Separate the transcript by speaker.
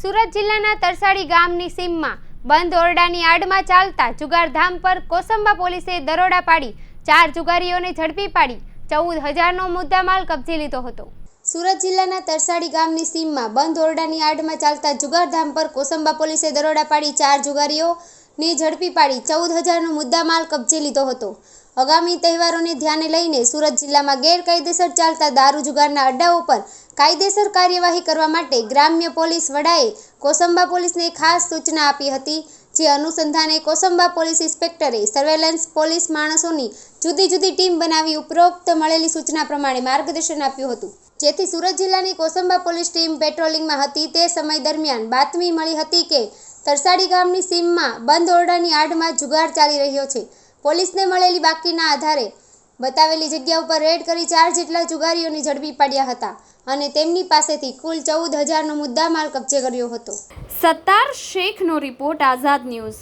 Speaker 1: સુરત જિલ્લાના તરસાડી ગામની સીમમાં બંધ ઓરડાની આડમાં ચાલતા જુગારધામ પર કોસંબા પોલીસે દરોડા પાડી, ચાર જુગારીઓને ઝડપી પાડી, ચૌદ હજારનો મુદ્દામાલ કબજે લીધો હતો. સુરત જિલ્લાના તરસાડી ગામની સીમમાં બંધ ઓરડાની આડમાં ચાલતા જુગારધામ પર કોસંબા પોલીસે દરોડા પાડી, ચાર જુગારીઓને ઝડપી પાડી, ચૌદ હજારનો મુદ્દામાલ કબજે લીધો હતો. આગામી તહેવારોને ધ્યાને લઈને સુરત જિલ્લામાં ગેરકાયદેસર ચાલતા દારૂ જુગારના અડ્ડાઓ પર કાયદેસર કાર્યવાહી કરવા માટે ગ્રામ્ય પોલીસ વડાએ કોસંબા પોલીસને ખાસ સૂચના આપી હતી, જે અનુસંધાને કોસંબા પોલીસ ઇન્સ્પેક્ટરે સર્વેલન્સ પોલીસ માણસોની જુદી જુદી ટીમ બનાવી ઉપરોક્ત મળેલી સૂચના પ્રમાણે માર્ગદર્શન આપ્યું હતું. જેથી સુરત જિલ્લાની કોસંબા પોલીસ ટીમ પેટ્રોલિંગમાં હતી તે સમય દરમિયાન બાતમી મળી હતી કે તરસાડી ગામની સીમમાં બંધ ઓરડાની આડમાં જુગાર ચાલી રહ્યો છે. પોલીસને મળેલી બાકીના આધારે બતાવેલી જગ્યા ઉપર રેડ કરી ચાર જેટલા જુગારીઓને ઝડપી પાડ્યા હતા અને તેમની પાસેથી કુલ ચૌદ હજારનો મુદ્દામાલ કબજે કર્યો હતો.
Speaker 2: સત્તાર શેખનો રિપોર્ટ આઝાદ ન્યૂઝ.